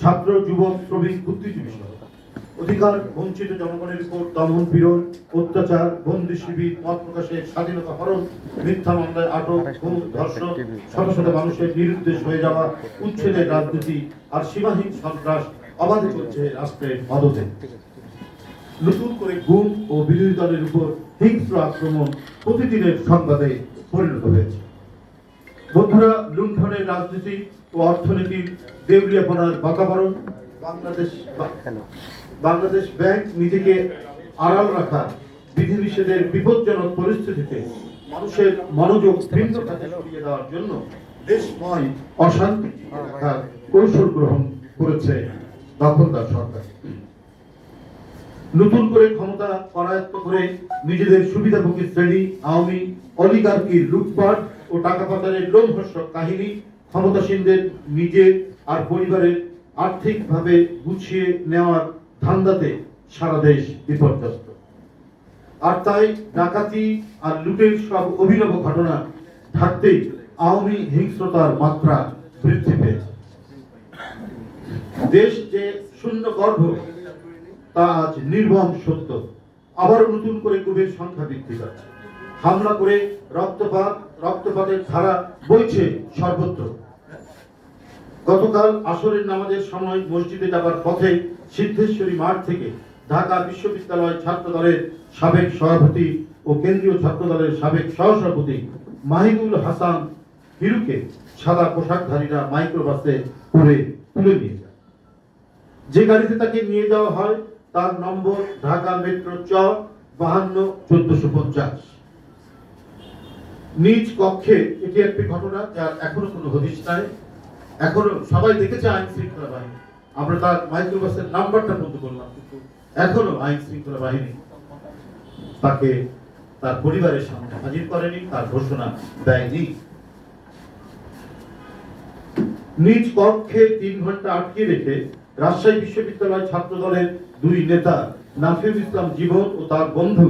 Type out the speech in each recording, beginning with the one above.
ছাত্র, যুবক, শ্রমিক, বুদ্ধিজীবী অধিকার বঞ্চিত জনগণের উপর দমন পীড়ন, অত্যাচার, বন্দি শিবির, মত প্রকাশের স্বাধীনতা হরণ, মিথ্যা মামলায় আটক ধর্ষণ শত শত মানুষের নিরুদ্দেশ হয়ে যাওয়া, উচ্ছেদের রাজনীতি আর সীমাহীন সন্ত্রাস অবাধে চলছে রাষ্ট্রের মদতে। নতুন করে গুম ও বিরোধী দলের উপর হিংস্র আক্রমণ প্রতিদিনের সংবাদে পরিণত হয়েছে। বন্ধুরা লুণ্ঠনের রাজনীতি ও অর্থনীতির দেউলিয়াপনার বাতাবরণ বাংলাদেশ বাংলাদেশ ব্যাংক নিজেকে আড়াল রাখা বিধিনিষেধের বিপজ্জনক পরিস্থিতিতে মানুষের মনোযোগ ভিন্ন খাতে সরিয়ে দেওয়ার জন্য দেশময় অশান্তি রাখার কৌশল গ্রহণ করেছে দখলদার সরকার। নতুন করে ক্ষমতা করায়ত্ত করে নিজেদের সুবিধাভোগী শ্রেণি আওয়ামী অলিগার্কির লুটপাট ও টাকা পাচারের লোমহর্ষক কাহিনী ক্ষমতাসীনদের নিজে আর পরিবারের আর্থিকভাবে গুছিয়ে নেওয়ার ধান্দাতে সারা দেশ বিপর্যস্ত। আর তাই ডাকাতি আর লুটের সব অভিনব ঘটনা থাকতেই আওয়ামী হিংস্রতার মাত্রা বৃদ্ধি পেয়েছে। দেশ যে শূন্য গর্ভ, তা আজ নির্মম সত্য। আবারও নতুন করে কুবের সংখ্যা বৃদ্ধি পাচ্ছে। হামলা করে রক্তপাত, রক্তপাতের ধারা বইছে সর্বত্র। গতকাল আসরের নামাজের সময় মসজিদে যাবার পথে সিদ্ধেশ্বরী মাঠ থেকে ঢাকা বিশ্ববিদ্যালয় ছাত্র দলের সাবেক সভাপতি ও কেন্দ্রীয় ছাত্র দলের সাবেক সহসভাপতি মাহিদুল হাসান হিরুকে সাদা পোশাকধারীরা মাইক্রোবাসে করে তুলে নিয়ে যায়। যে গাড়িতে তাকে নিয়ে যাওয়া হয়, তার নম্বর ঢাকা মেট্রো চ বাহান্ন চোদ্দশো পঞ্চাশ। নিজ কক্ষে এটি একটি ঘটনা যার এখনও কোনো হদিশ নাই। এখনও সবাই দেখেছে আইন শৃঙ্খলা বাহিনী। আমরা তার মাইক্রোবাসের নাম্বারটা বলতে বললাম কিন্তু এখনও আইন শৃঙ্খলা বাহিনী তাকে তার পরিবারের সামনে হাজির করেনি, তার ঘোষণা দেয়নি। নিজ কক্ষে তিন ঘণ্টা আটকে রেখে রাজশাহী বিশ্ববিদ্যালয় ছাত্র দলের দুই নেতা নাফিউল ইসলাম জীবন ও তার বন্ধু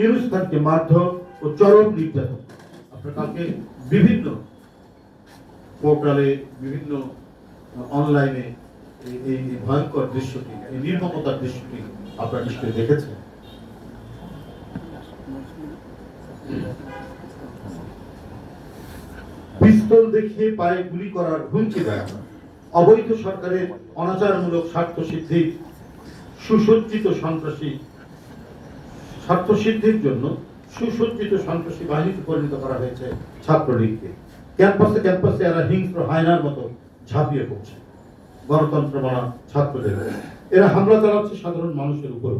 ইউনুস খানকে মারধর ও চরম নির্যাতন। কালকে বিভিন্ন পোর্টালে, বিভিন্ন অনলাইনে এই- ভয়ঙ্কর দৃশ্যটি, এই নির্মমতার দৃশ্যটি আপনারা নিশ্চয়ই দেখেছেন। পিস্তল পায়ে গুলি করার হুমকি অবৈধ সরকারের অনাচারমূলক স্বার্থ সিদ্ধির সুসজ্জিত সন্ত্রাসী স্বার্থ সিদ্ধির জন্য সুসজ্জিত সন্ত্রাসী বাহিনীতে পরিণত করা হয়েছে ছাত্রলীগকে। ক্যাম্পাসে ক্যাম্পাসে এরা হিংস্র হায়নার মতো ঝাঁপিয়ে পড়ছে। গণতন্ত্র মানা ছাত্রদের। এরা হামলা চালাচ্ছে সাধারণ মানুষের উপর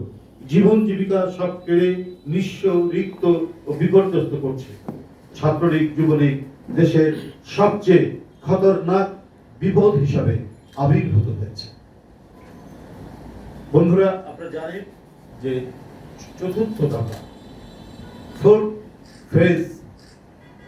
জীবন জীবিকা সব কেড়ে নিঃস্ব, রিক্ত ও বিপর্যস্ত করছে। ছাত্রলীগ, যুবলীগ দেশের সবচেয়ে খতরনাক বিপদ হিসাবে আবির্ভূত হয়েছে। বন্ধুরা, আপনারা জানেন যে চতুর্থ দফা ফোর্থ ফেজ